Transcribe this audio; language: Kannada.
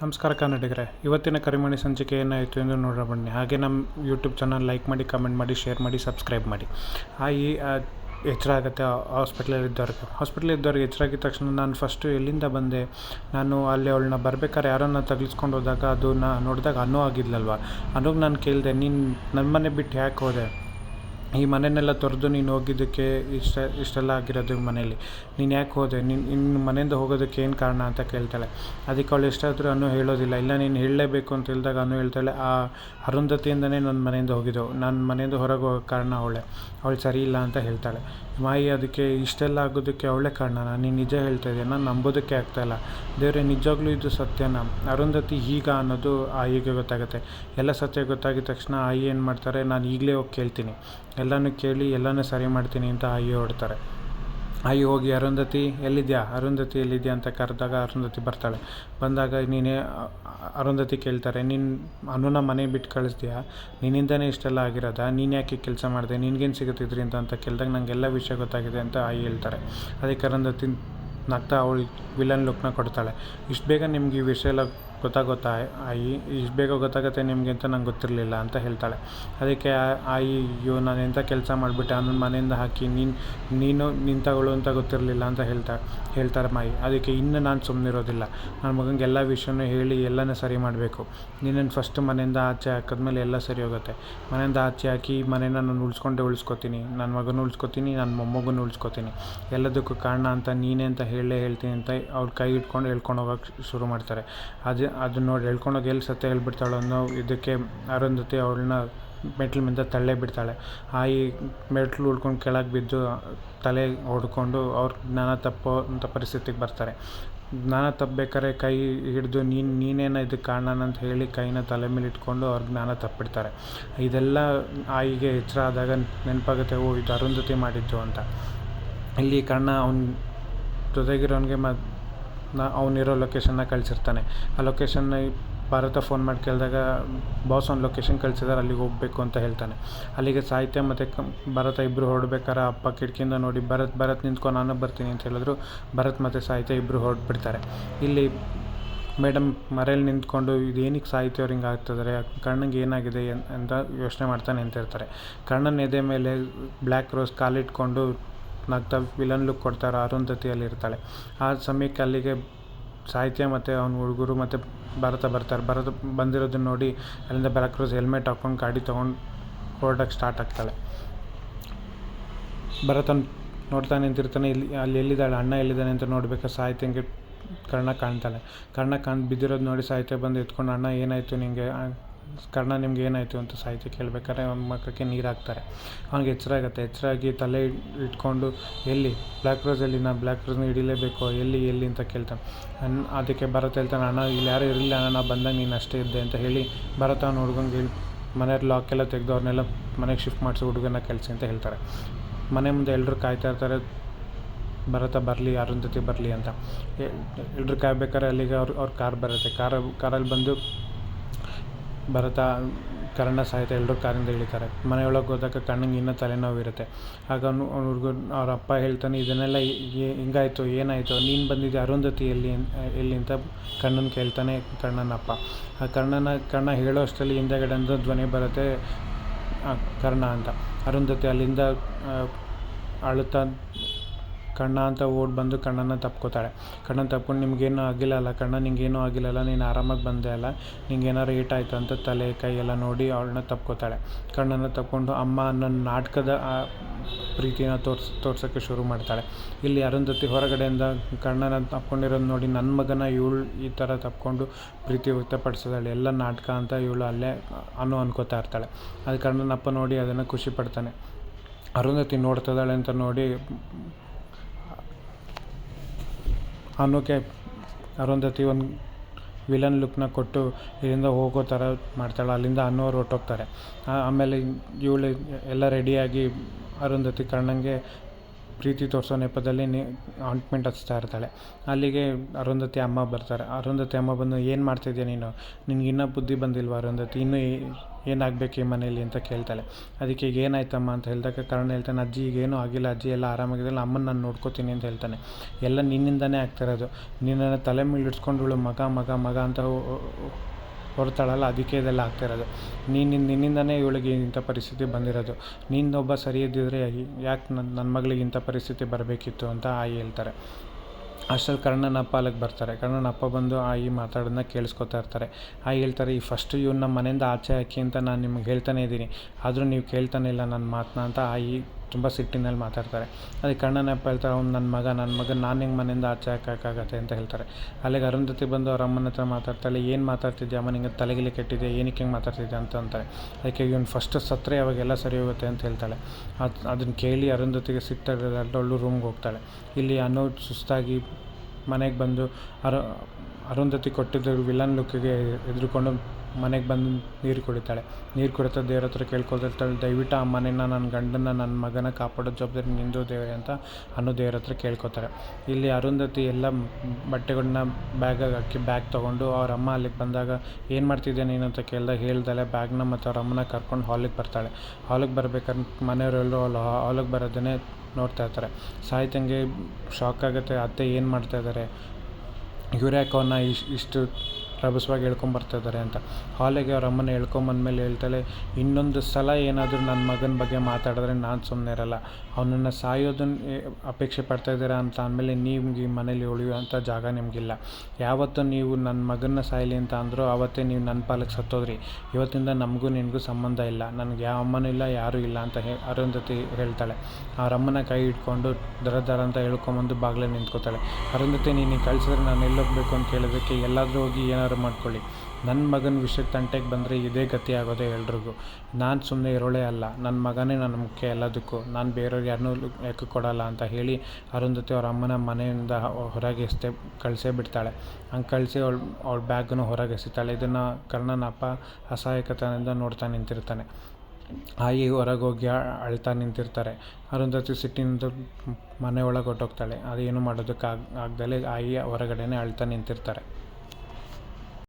ನಮಸ್ಕಾರ ಕನ್ನಡಿಗರೆ. ಇವತ್ತಿನ ಕರಿಮಣಿ ಸಂಚಿಕೆ ಏನಾಯಿತು ಎಂದು ನೋಡೋಣ ಬನ್ನಿ. ಹಾಗೆ ನಮ್ಮ ಯೂಟ್ಯೂಬ್ ಚಾನಲ್ ಲೈಕ್ ಮಾಡಿ ಕಮೆಂಟ್ ಮಾಡಿ ಶೇರ್ ಮಾಡಿ ಸಬ್ಸ್ಕ್ರೈಬ್ ಮಾಡಿ. ಆ ಈ ಎಚ್ಚರ ಆಗುತ್ತೆ ಹಾಸ್ಪಿಟ್ಲಲ್ಲಿದ್ದವ್ರಿಗೆ ಹಾಸ್ಪಿಟ್ಲಿದ್ದವ್ರಿಗೆ ಹಾಸ್ಪಿಟ್ಲ್ ಇದ್ದವ್ರಿಗೆ ಎಚ್ಚರ ಆಗಿದ ತಕ್ಷಣ ನಾನು ಫಸ್ಟು ಎಲ್ಲಿಂದ ಬಂದೆ? ನಾನು ಅಲ್ಲಿ ಅವಳನ್ನ ಬರ್ಬೇಕಾದ್ರೆ ಯಾರನ್ನ ತಗಲಿಸ್ಕೊಂಡು ಹೋದಾಗ ಅದು ನಾ ನೋಡಿದಾಗ ಅನು ಆಗಿದ್ಲಲ್ವ? ಅನುಗೆ ನಾನು ಕೇಳಿದೆ, ನೀನು ನನ್ನ ಮನೆ ಬಿಟ್ಟು ಯಾಕೆ ಹೋದೆ? ಈ ಮನೆಯನ್ನೆಲ್ಲ ತೊರೆದು ನೀನು ಹೋಗಿದ್ದಕ್ಕೆ ಇಷ್ಟ, ಇಷ್ಟೆಲ್ಲ ಆಗಿರೋದು ಮನೇಲಿ ನೀನು ಯಾಕೆ ಹೋದೆ? ನೀನು ಇನ್ನು ಮನೆಯಿಂದ ಹೋಗೋದಕ್ಕೆ ಏನು ಕಾರಣ ಅಂತ ಕೇಳ್ತಾಳೆ. ಅದಕ್ಕೆ ಅವಳು ಎಷ್ಟಾದರೂ ಅನ್ನು ಹೇಳೋದಿಲ್ಲ. ಇಲ್ಲ, ನೀನು ಹೇಳಲೇಬೇಕು ಅಂತ ಹೇಳಿದಾಗ ಅನು ಹೇಳ್ತಾಳೆ, ಆ ಅರುಂಧತಿಯಿಂದನೇ ನನ್ನ ಮನೆಯಿಂದ ಹೋಗಿದ್ದೆವು ನನ್ನ ಮನೆಯಿಂದ ಹೊರಗೆ ಹೋಗೋ ಕಾರಣ ಅವಳೆ. ಅವಳು ಸರಿ ಇಲ್ಲ ಅಂತ ಹೇಳ್ತಾಳೆ. ಮಾಯಿ, ಅದಕ್ಕೆ ಇಷ್ಟೆಲ್ಲ ಆಗೋದಕ್ಕೆ ಅವಳೇ ಕಾರಣ? ನೀನು ನಿಜ ಹೇಳ್ತಾ ಇದೆಯಾ? ನಾನು ನಂಬೋದಕ್ಕೆ ಆಗ್ತಾಯಿಲ್ಲ ದೇವರೇ, ನಿಜವಾಗ್ಲೂ ಇದು ಸತ್ಯನ? ಅರುಂಧತಿ ಈಗ ಅನ್ನೋದು ಆಯಿಗೆ ಗೊತ್ತಾಗುತ್ತೆ. ಎಲ್ಲ ಸತ್ಯ ಗೊತ್ತಾಗಿದ ತಕ್ಷಣ ಆಯಿ ಏನು ಮಾಡ್ತಾರೆ? ನಾನು ಈಗಲೇ ಹೋಗಿ ಕೇಳ್ತೀನಿ. ಎಲ್ಲನೂ ಕೇಳಿ ಎಲ್ಲನೂ ಸರಿ ಮಾಡ್ತೀನಿ ಅಂತ ಆಯಿ ಹೊಡ್ತಾರೆ. ಆಯಿ ಹೋಗಿ, ಅರುಂಧತಿ, ಎಲ್ಲಿದ್ಯಾ? ಅರುಂಧತಿ ಎಲ್ಲಿದ್ಯಾ? ಅಂತ ಕರೆದಾಗ ಅರುಂಧತಿ ಬರ್ತಾಳೆ. ಬಂದಾಗ, ನೀನೇ, ಅರುಂಧತಿ ಕೇಳ್ತಾರೆ, ನೀನು ಅನುನ ಮನೆ ಬಿಟ್ಟು ಕಳಿಸ್ತೀಯಾ ನಿನ್ನಿಂದನೇ ಇಷ್ಟೆಲ್ಲ ಆಗಿರೋದ? ನೀನು ಯಾಕೆ ಕೆಲಸ ಮಾಡಿದೆ? ನಿನ್ಗೇನು ಸಿಗುತ್ತಿದ್ರಿ ಅಂತ ಅಂತ ಕೇಳಿದಾಗ ನನಗೆಲ್ಲ ವಿಷಯ ಗೊತ್ತಾಗಿದೆ ಅಂತ ಆಯಿ ಹೇಳ್ತಾರೆ. ಅದಕ್ಕೆ ಅರುಂಧತಿ ನಗ್ತಾ ಅವಳು ವಿಲನ್ ಲುಕ್ನ ಕೊಡ್ತಾಳೆ. ಇಷ್ಟು ಬೇಗ ನಿಮ್ಗೆ ಈ ವಿಷಯ ಎಲ್ಲ ಗೊತ್ತಾಗುತ್ತಾ ಆಯಿ ಇಷ್ಟು ಬೇಗ ಗೊತ್ತಾಗುತ್ತೆ ನಿಮಗೆ ಅಂತ ನಂಗೆ ಗೊತ್ತಿರಲಿಲ್ಲ ಅಂತ ಹೇಳ್ತಾಳೆ. ಅದಕ್ಕೆ ಆಯಿ, ಅಯ್ಯೋ, ನಾನು ಎಂಥ ಕೆಲಸ ಮಾಡಿಬಿಟ್ಟೆ? ಅವನ ಮನೆಯಿಂದ ಹಾಕಿ, ನೀನು ನೀನು ನೀನು ತಗೊಳ್ಳು ಅಂತ ಗೊತ್ತಿರಲಿಲ್ಲ ಅಂತ ಹೇಳ್ತಾ ಹೇಳ್ತಾರೆ ಮಾಯಿ. ಅದಕ್ಕೆ ಇನ್ನು ನಾನು ಸುಮ್ಮನಿರೋದಿಲ್ಲ ನನ್ನ ಮಗನಿಗೆ ಎಲ್ಲ ವಿಷಯನೂ ಹೇಳಿ ಎಲ್ಲನೂ ಸರಿ ಮಾಡಬೇಕು. ನಿನ್ನನ್ನು ಫಸ್ಟ್ ಮನೆಯಿಂದ ಆಚೆ ಹಾಕಿದ್ಮೇಲೆ ಎಲ್ಲ ಸರಿ ಹೋಗುತ್ತೆ. ಮನೆಯಿಂದ ಆಚೆ ಹಾಕಿ ಮನೇನ ನಾನು ಉಳಿಸ್ಕೊಂಡೆ ಉಳಿಸ್ಕೊತೀನಿ. ನನ್ನ ಮಗನ ಉಳಿಸ್ಕೊತೀನಿ ನನ್ನ ಮೊಮ್ಮಗನ ಉಳಿಸ್ಕೊತೀನಿ. ಎಲ್ಲದಕ್ಕೂ ಕಾರಣ ಅಂತ ನೀನೇ ಅಂತ ಹೇಳೇ ಹೇಳ್ತೀನಿ ಅಂತ ಅವ್ಳು ಕೈ ಇಟ್ಕೊಂಡು ಹೇಳ್ಕೊಂಡು ಹೋಗೋಕೆ ಶುರು ಮಾಡ್ತಾರೆ. ಅದು ಅದು ನೋಡಿ ಹೇಳ್ಕೊಂಡೋಗಿ ಎಲ್ಲಿ ಸತ್ಯ ಹೇಳ್ಬಿಡ್ತಾಳೋ ಅನ್ನೋ ಇದಕ್ಕೆ ಅರುಂಧತಿ ಅವಳನ್ನ ಮೆಟ್ಲ ಮೇಲೆ ತಳ್ಳೇ ಬಿಡ್ತಾಳೆ. ಆಯಿ ಮೆಟ್ಲು ಉಳ್ಕೊಂಡು ಕೆಳಗೆ ಬಿದ್ದು ತಲೆ ಹೊಡ್ಕೊಂಡು ಅವ್ರ ಜ್ಞಾನ ತಪ್ಪೋ ಅಂತ ಪರಿಸ್ಥಿತಿಗೆ ಬರ್ತಾರೆ. ಜ್ಞಾನ ತಪ್ಪಬೇಕಾದ್ರೆ ಕೈ ಹಿಡಿದು ನೀನು, ನೀನೇನ ಇದಕ್ಕೆ ಕಾರಣ ಅಂತ ಹೇಳಿ ಕೈನ ತಲೆ ಮೇಲೆ ಇಟ್ಕೊಂಡು ಅವ್ರ ಜ್ಞಾನ ತಪ್ಪಿಡ್ತಾರೆ. ಇದೆಲ್ಲ ಆಯಿಗೆ ಎಚ್ಚರ ಆದಾಗ ನೆನಪಾಗುತ್ತೆ, ಓ, ಇದು ಅರುಂಧತಿ ಮಾಡಿದ್ದು ಅಂತ. ಇಲ್ಲಿ ಕಣ್ಣ ಅವ್ನ ಜೊತೆಗಿರೋನಿಗೆ ಮ ನಾ ಅವನಿರೋ ಲೊಕೇಶನ್ನ ಕಳಿಸಿರ್ತಾನೆ. ಆ ಲೊಕೇಶನ್ನ ಭಾರತ ಫೋನ್ ಮಾಡಿ ಕೇಳಿದಾಗ ಬಾಸ್ ಒಂದು ಲೊಕೇಶನ್ ಕಳಿಸಿದಾರೆ, ಅಲ್ಲಿಗೆ ಹೋಗಬೇಕು ಅಂತ ಹೇಳ್ತಾನೆ. ಅಲ್ಲಿಗೆ ಸಾಹಿತ್ಯ ಮತ್ತು ಭರತ ಇಬ್ಬರು ಹೊರಡ್ಬೇಕಾರೆ, ಅಪ್ಪ ಕಿಟಕಿಯಿಂದ ನೋಡಿ ಭರತ್ ಭರತ್ ನಿಂತ್ಕೊ, ನಾನು ಬರ್ತೀನಿ ಅಂತ ಹೇಳಿದ್ರು. ಭರತ್ ಮತ್ತು ಸಾಹಿತ್ಯ ಇಬ್ಬರು ಹೊರಟ್ಬಿಡ್ತಾರೆ ಇಲ್ಲಿ ಮೇಡಮ್ ಮರೇಲಿ ನಿಂತ್ಕೊಂಡು ಇದು ಏನಕ್ಕೆ ಸಾಹಿತ್ಯವ್ರು ಹಿಂಗೆ ಆಗ್ತಿದ್ದಾರೆ ಕಣ್ಣಂಗೆ ಏನಾಗಿದೆ ಅಂತ ಯೋಚನೆ ಮಾಡ್ತಾನೆ ಅಂತ ಇರ್ತಾರೆ ಕಣ್ಣನ ಎದೆ ಮೇಲೆ ಬ್ಲ್ಯಾಕ್ ರೋಸ್ ಕಾಲಿಟ್ಕೊಂಡು ನಗ್ತಾ ವಿಲನ್ ಲುಕ್ ಕೊಡ್ತಾರೆ ಅರುಂಧತಿಯಲ್ಲಿ ಇರ್ತಾಳೆ ಆ ಸಮಯಕ್ಕೆ ಅಲ್ಲಿಗೆ ಸಾಹಿತ್ಯ ಮತ್ತು ಅವ್ನ ಹುಡುಗರು ಮತ್ತು ಭರತ ಬರ್ತಾರೆ. ಭರತ ಬಂದಿರೋದನ್ನ ನೋಡಿ ಅಲ್ಲಿಂದ ಬ್ಲ್ಯಾಕ್ ರೋಸ್ ಹೆಲ್ಮೆಟ್ ಹಾಕ್ಕೊಂಡು ಗಾಡಿ ತೊಗೊಂಡು ಹೊರಡಕ್ಕೆ ಸ್ಟಾರ್ಟ್ ಆಗ್ತಾಳೆ. ಭರತನ್ ನೋಡ್ತಾ ನಿಂತಿರ್ತಾನೆ, ಇಲ್ಲಿ ಅಲ್ಲಿ ಎಲ್ಲಿದ್ದಾಳೆ, ಅಣ್ಣ ಎಲ್ಲಿದ್ದಾನೆ ಅಂತ ನೋಡ್ಬೇಕಾದ್ರೆ ಸಾಹಿತ್ಯಂಗೆ ಕರ್ಣ ಕಾಣ್ತಾಳೆ. ಕರ್ಣ ಕಾಣ್, ಬಿದ್ದಿರೋದು ನೋಡಿ ಸಾಹಿತ್ಯ ಬಂದು ಎತ್ಕೊಂಡು, ಅಣ್ಣ, ಏನಾಯಿತು ನಿನಗೆ ಕರ್ಣ ನಿಮ್ಗೆ ಏನಾಯಿತು ಅಂತ ಸಾಹಿತ್ಯ ಕೇಳಬೇಕಾದ್ರೆ ಅವ್ನ ಮಕ್ಕಕ್ಕೆ ನೀರು ಹಾಕ್ತಾರೆ. ಅವ್ನಿಗೆ ಎಚ್ಚರ ಆಗುತ್ತೆ. ಎಚ್ಚರ ತಲೆ ಇಟ್ಕೊಂಡು ಎಲ್ಲಿ ಬ್ಲ್ಯಾಕ್ ರೋಸಲ್ಲಿ ನಾನು ಬ್ಲ್ಯಾಕ್ ರೋಸ್ನ ಹಿಡಿಲೇಬೇಕು. ಎಲ್ಲಿ ಎಲ್ಲಿ ಅಂತ ಕೇಳ್ತಾನೆ. ಅನ್, ಅದಕ್ಕೆ ಭರತ್ ಹೇಳ್ತಾನೆ, ಅಣ್ಣ, ಇಲ್ಲಿ ಯಾರೂ ಇರಲಿಲ್ಲ. ಅಣ್ಣ ಬಂದಾಗ ನೀನು ಅಷ್ಟೇ ಇದ್ದೆ ಅಂತ ಹೇಳಿ ಭರತ ಅವ್ನ ಹುಡ್ಗಂಗೆ ಮನೆಯವ್ರ ಲಾಕ್ ಎಲ್ಲ ತೆಗೆದು ಅವ್ರನ್ನೆಲ್ಲ ಮನೆಗೆ ಶಿಫ್ಟ್ ಮಾಡಿಸಿ ಹುಡುಗನ ಕೆಲಸ ಅಂತ ಹೇಳ್ತಾರೆ. ಮನೆ ಮುಂದೆ ಎಲ್ಲರೂ ಕಾಯ್ತಾ ಇರ್ತಾರೆ, ಭರತ ಬರಲಿ ಅರುಂಧತಿ ಬರಲಿ ಅಂತ. ಎಲ್ಲರೂ ಕಾಯ್ಬೇಕಾದ್ರೆ ಅಲ್ಲಿಗೆ ಅವ್ರು, ಅವ್ರ ಕಾರ್ ಬರುತ್ತೆ. ಕಾರ್, ಕಾರಲ್ಲಿ ಬಂದು ಭರತ, ಕರ್ಣ ಸಹಿತ ಎಲ್ಲರೂ ಕಾರಿಂದ ಇಳಿತಾರೆ ಮನೆಯೊಳಗೆ ಹೋದಾಗ ಕಣ್ಣಂಗೆ ಇನ್ನೂ ತಲೆನೋವು ಇರುತ್ತೆ. ಆಗ ಅವನು, ಅವ್ನ ಹುಡುಗ, ಅವ್ರ ಅಪ್ಪ ಹೇಳ್ತಾನೆ, ಇದನ್ನೆಲ್ಲ ಹಿಂಗಾಯಿತು, ಏನಾಯಿತು? ನೀನು ಬಂದಿದ್ದೆ ಅರುಂಧತಿ ಎಲ್ಲಿ ಎಲ್ಲಿ ಅಂತ ಕಣ್ಣನ್ನು ಕೇಳ್ತಾನೆ ಕಣ್ಣನ ಅಪ್ಪ. ಆ ಕರ್ಣನ, ಕರ್ಣ ಹೇಳೋ ಅಷ್ಟರಲ್ಲಿ ಹಿಂದೆಗಡೆ ಅಂದ್ರೆ ಧ್ವನಿ ಬರುತ್ತೆ ಕರ್ಣ ಅಂತ. ಅರುಂಧತಿ ಅಲ್ಲಿಂದ ಅಳುತ್ತಾ ಕಣ್ಣ ಅಂತ ಓಡಿ ಬಂದು ಕಣ್ಣನ್ನು ತಪ್ಕೋತಾಳೆ ಕಣ್ಣನ್ನು ತಪ್ಕೊಂಡು ನಿಮ್ಗೇನು ಆಗಿಲ್ಲ ಅಲ್ಲ, ಕಣ್ಣ ನಿಂಗೇನು ಆಗಿಲ್ಲಲ್ಲ ನೀನು ಆರಾಮಾಗಿ ಬಂದೆ ಅಲ್ಲ ನಿಂಗೆ ಏನಾರು ಏಟಾಯಿತು ಅಂತ ತಲೆ, ಕೈ ಎಲ್ಲ ನೋಡಿ ಅವಳನ್ನ ತಪ್ಕೋತಾಳೆ. ಕಣ್ಣನ್ನು ತಪ್ಕೊಂಡು ಅಮ್ಮ ನನ್ನ ನಾಟಕದ ಪ್ರೀತಿನ ತೋರ್ಸ್, ತೋರ್ಸೋಕ್ಕೆ ಶುರು ಮಾಡ್ತಾಳೆ. ಇಲ್ಲಿ ಅರುಂಧತಿ ಹೊರಗಡೆಯಿಂದ ಕಣ್ಣನ ತಪ್ಕೊಂಡಿರೋದು ನೋಡಿ ನನ್ನ ಮಗನ ಇವಳು ಈ ಥರ ತಪ್ಕೊಂಡು ಪ್ರೀತಿ ವ್ಯಕ್ತಪಡಿಸಿದಾಳೆ. ಎಲ್ಲ ನಾಟಕ ಅಂತ ಇವಳು ಅಲ್ಲೇ ಅನ್ನೋ ಅನ್ಕೋತಾ ಇರ್ತಾಳೆ. ಅದು ಕಣ್ಣನಪ್ಪ ನೋಡಿ ಅದನ್ನು ಖುಷಿ ಪಡ್ತಾನೆ. ಅರುಂಧತಿ ನೋಡ್ತಿದ್ದಾಳೆ ಅಂತ ನೋಡಿ ಅನ್ನೋಕ್ಕೆ ಅರುಂಧತಿ ಒಂದು ವಿಲನ್ ಲುಕ್ನ ಕೊಟ್ಟು ಇಲ್ಲಿಂದ ಹೋಗೋ ಥರ ಮಾಡ್ತಾಳೆ. ಅಲ್ಲಿಂದ ಅನ್ನೋರು ಹೊರ್ಟೋಗ್ತಾರೆ. ಆಮೇಲೆ ಇವಳು ಎಲ್ಲ ರೆಡಿಯಾಗಿ ಅರುಂಧತಿ ಕರ್ಣಂಗೆ ಪ್ರೀತಿ ತೋರಿಸೋ ನೆಪದಲ್ಲಿ ನಿ ಆಯಿಂಟ್ಮೆಂಟ್ ಹಚ್ತಾ ಇರ್ತಾಳೆ. ಅಲ್ಲಿಗೆ ಅರುಂಧತಿ ಅಮ್ಮ ಬರ್ತಾರೆ. ಅರುಂಧತಿ ಅಮ್ಮ ಬಂದು, ಏನು ಮಾಡ್ತಿದ್ಯಾ ನೀನು? ನಿನ್ಗೆ ಇನ್ನೂ ಬುದ್ಧಿ ಬಂದಿಲ್ವಾ ಅರುಂಧತಿ? ಇನ್ನೂ ಏನಾಗಬೇಕು ಈ ಮನೆಯಲ್ಲಿ ಅಂತ ಕೇಳ್ತಾಳೆ. ಅದಕ್ಕೆ, ಈಗ ಏನಾಯ್ತಮ್ಮ? ಅಂತ ಹೇಳಿದಾಗ ಕಾರಣ ಹೇಳ್ತಾನೆ, ಅಜ್ಜಿ, ಈಗ ಏನೂ ಆಗಿಲ್ಲ. ಅಜ್ಜಿ ಎಲ್ಲ ಆರಾಮಾಗಿದ್ದಾಳೆ. ಅಮ್ಮನ ನಾನು ನೋಡ್ಕೋತೀನಿ ಅಂತ ಹೇಳ್ತಾನೆ. ಎಲ್ಲ ನಿನ್ನಿಂದನೇ ಆಗ್ತಿರೋದು ನಿನ್ನನ್ನು ತಲೆ ಮೇಲೆ ಇಡ್ಸ್ಕೊಂಡವಳು ಮಗ ಮಗ ಮಗ ಅಂತ ಹೊರತಾಳಲ್ಲ, ಅದಕ್ಕೆ ಇದೆಲ್ಲ ಆಗ್ತಿರೋದು ನೀನು ನಿನ್ನಿಂದನೇ ಇವಳಿಗೆ ಇಂಥ ಪರಿಸ್ಥಿತಿ ಬಂದಿರೋದು. ನಿನ್ನೊಬ್ಬ ಸರಿ ಇದ್ದಿದ್ರೆ ಯಾಕೆ ನನ್ನ ನನ್ನ ಮಗಳಿಗೆ ಇಂಥ ಪರಿಸ್ಥಿತಿ ಬರಬೇಕಿತ್ತು ಅಂತ ಆಯಿ ಹೇಳ್ತಾರೆ. ಅಷ್ಟರಲ್ಲಿ ಕರ್ಣನ ಅಪ್ಪ ಅಲ್ಲಿಗೆ ಬರ್ತಾರೆ. ಕರ್ಣನ ಅಪ್ಪ ಬಂದು ಆಯಿ ಮಾತಾಡೋದನ್ನ ಕೇಳಿಸ್ಕೊತಾ ಇರ್ತಾರೆ. ಆಯಿ ಹೇಳ್ತಾರೆ, ಈ ಫಸ್ಟ್ ಇವ್ನ ಮನೆಯಿಂದ ಆಚೆ ಹಾಕಿ ಅಂತ ನಾನು ನಿಮ್ಗೆ ಹೇಳ್ತಾನೆ ಇದ್ದೀನಿ. ಆದರೂ ನೀವು ಕೇಳ್ತಾನೆ ಇಲ್ಲ ನನ್ನ ಮಾತನ್ನ ಅಂತ ಆಯಿ ತುಂಬ ಸಿಟ್ಟಿನಲ್ಲಿ ಮಾತಾಡ್ತಾರೆ. ಅದಕ್ಕೆ ಕಣ್ಣನಪ್ಪ ಹೇಳ್ತಾರೆ, ಅವ್ನು ನನ್ನ ಮಗ ನನ್ನ ಮಗ ನಾನು ಹೆಂಗೆ ಮನೆಯಿಂದ ಆಚೆ ಹಾಕೋಕ್ಕಾಗತ್ತೆ ಅಂತ ಹೇಳ್ತಾರೆ. ಅಲ್ಲಿಗೆ ಅರುಂಧತಿ ಬಂದು ಅವ್ರ ಅಮ್ಮನ ಹತ್ರ ಮಾತಾಡ್ತಾಳೆ ಏನು ಮಾತಾಡ್ತಿದ್ದೆ ಅಮ್ಮ? ನಿಂಗೆ ತಲೆಗಿಲಿ ಕೆಟ್ಟಿದೆ ಏನಕ್ಕೆ ಹೆಂಗೆ ಮಾತಾಡ್ತಿದ್ದೆ ಅಂತ ಅಂತಾರೆ. ಅದಕ್ಕೆ ಇವ್ನು ಫಸ್ಟ್ ಸತ್ತರೆ ಅವಾಗೆಲ್ಲ ಸರಿ ಹೋಗುತ್ತೆ? ಅಂತ ಹೇಳ್ತಾಳೆ. ಅದು, ಅದನ್ನು ಕೇಳಿ ಅರುಂಧತಿಗೆ ಸಿಟ್ಟಾಗಿ ಅವಳು ರೂಮ್ಗೆ ಹೋಗ್ತಾಳೆ. ಇಲ್ಲಿ ಅನ್ನೋ ಸುಸ್ತಾಗಿ ಮನೆಗೆ ಬಂದು ಅರು, ಅರುಂಧತಿ ಕೊಟ್ಟಿದ್ದ ವಿಲನ್ ಲುಕ್ಕಿಗೆ ಹೆದ್ರುಕೊಂಡು ಮನೆಗೆ ಬಂದು ನೀರು ಕುಡಿತಾಳೆ. ನೀರು ಕುಡಿತಾ ದೇವ್ರ ಹತ್ರ ಕೇಳ್ಕೊಳ್ತಿರ್ತಾಳೆ ದಯವಿಟ್ಟು ಆ ಮನೇನ ನನ್ನ ಗಂಡನ ನನ್ನ ಮಗನ ಕಾಪಾಡೋ ಜವಾಬ್ದಾರಿ ನಿಂದು ದೇವರೇ ಅಂತ ಅನ್ನೋ ದೇವ್ರ ಹತ್ರ ಕೇಳ್ಕೊತಾರೆ. ಇಲ್ಲಿ ಅರುಂಧತಿ ಎಲ್ಲ ಬಟ್ಟೆಗಳನ್ನ ಬ್ಯಾಗಾಗಿ ಹಾಕಿ ಬ್ಯಾಗ್ ತೊಗೊಂಡು ಅವ್ರ ಅಮ್ಮ ಅಲ್ಲಿಗೆ ಬಂದಾಗ, ಏನು ಮಾಡ್ತಿದ್ದೆ ನೀನು? ಅಂತ ಕೇಳಿದಾಗ ಹೇಳ್ದಲೆ ಬ್ಯಾಗ್ನ ಮತ್ತು ಅವ್ರ ಅಮ್ಮನ ಕರ್ಕೊಂಡು ಹಾಲಿಗೆ ಬರ್ತಾಳೆ. ಹಾಲಿಗೆ ಬರ್ಬೇಕಾದ್ರೆ ಮನೆಯವರೆಲ್ಲರೂ ಅಲ್ಲಿ ಹಾಲಿಗೆ ಬರೋದನ್ನೇ ನೋಡ್ತಾ ಇರ್ತಾರೆ. ಸಾಯ್ತಂಗೆ ಶಾಕ್ ಆಗುತ್ತೆ, ಅತ್ತೆ ಏನು ಮಾಡ್ತಾ ಇದ್ದಾರೆ ಇವರೇ ಇಷ್ಟು ರಭಸವಾಗಿ ಹೇಳ್ಕೊಂಬರ್ತಾಯಿದ್ದಾರೆ ಅಂತ. ಹಾಲಿಗೆ ಅವ್ರ ಅಮ್ಮನ ಹೇಳ್ಕೊಂಬಂದ್ಮೇಲೆ ಹೇಳ್ತಾಳೆ, ಇನ್ನೊಂದು ಸಲ ಏನಾದರೂ ನನ್ನ ಮಗನ ಬಗ್ಗೆ ಮಾತಾಡಿದ್ರೆ ನಾನು ಸುಮ್ಮನೆ ಇರಲ್ಲ. ಅವನನ್ನು ಸಾಯೋದನ್ನ ಅಪೇಕ್ಷೆ ಪಡ್ತಾ ಇದ್ದೀರಾ ಅಂತ ಅಂದಮೇಲೆ ನಿಮ್ಗೆ ಈ ಮನೇಲಿ ಉಳಿಯುವಂಥ ಜಾಗ ನಿಮಗಿಲ್ಲ. ಯಾವತ್ತು ನೀವು ನನ್ನ ಮಗನ್ನ ಸಾಯಲಿ ಅಂತ ಅಂದರೂ ಆವತ್ತೇ ನೀವು ನನ್ನ ಪಾಲಕ್ಕೆ ಸತ್ತೋದ್ರಿ. ಇವತ್ತಿಂದ ನಮಗೂ ನಿನಗೂ ಸಂಬಂಧ ಇಲ್ಲ. ನನಗೆ ಯಾವ ಅಮ್ಮನೂ ಇಲ್ಲ, ಯಾರೂ ಇಲ್ಲ ಅಂತ ಹೇ ಅರುಂಧತಿ ಹೇಳ್ತಾಳೆ. ಅವ್ರ ಅಮ್ಮನ ಕೈ ಇಟ್ಕೊಂಡು ದರ ದರ ಅಂತ ಹೇಳ್ಕೊಂಬಂದು ಬಾಗಿಲೇ ನಿಂತ್ಕೋತಾಳೆ. ಅರುಂಧತಿ ನೀನು ಕಳಿಸಿದ್ರೆ ನಾನು ಎಲ್ಲೋಗ್ಬೇಕು ಅಂತ ಕೇಳೋದಕ್ಕೆ ಎಲ್ಲಾದರೂ ಹೋಗಿ ಏನಾದ್ರು ಮಾಡ್ಕೊಳ್ಳಿ. ನನ್ನ ಮಗನ ವಿಷಯ ತಂಟೆಗೆ ಬಂದರೆ ಇದೇ ಗತಿ ಆಗೋದು ಎಲ್ರಿಗೂ. ನಾನು ಸುಮ್ಮನೆ ಇರೋಳೆ ಅಲ್ಲ. ನನ್ನ ಮಗನೇ ನನ್ನ ಮುಖ್ಯ ಎಲ್ಲದಕ್ಕೂ. ನಾನು ಬೇರೆಯವ್ರಿಗೆ ಯಾರನ್ನೂ ಯಾಕೆ ಕೊಡಲ್ಲ ಅಂತ ಹೇಳಿ ಅರುಂಧತಿ ಅವ್ರ ಅಮ್ಮನ ಮನೆಯಿಂದ ಹೊರಗೆ ಎಸ್ತೆ, ಕಳಿಸೇ ಬಿಡ್ತಾಳೆ. ಹಂಗೆ ಕಳಿಸಿ ಅವಳು, ಅವಳ ಬ್ಯಾಗನ್ನು ಹೊರಗೆ ಎಸಿತಾಳೆ ಇದನ್ನು ಕರ್ಣನ ಅಪ್ಪ ಅಸಹಾಯಕತನದಿಂದ ನೋಡ್ತಾ ನಿಂತಿರ್ತಾನೆ. ಆಯಿ ಹೊರಗೆ ಹೋಗಿ ಅಳ್ತಾ ನಿಂತಿರ್ತಾರೆ. ಅರುಂಧತಿ ಸಿಟ್ಟಿನಿಂದ ಮನೆ ಒಳಗೆ ಹೊರ್ಟೋಗ್ತಾಳೆ. ಅದೇನು ಮಾಡೋದಕ್ಕೆ ಆಗ ಆಗ್ದಲೇ ಆಯಿ ಹೊರಗಡೆನೇ ಅಳ್ತಾ ನಿಂತಿರ್ತಾರೆ.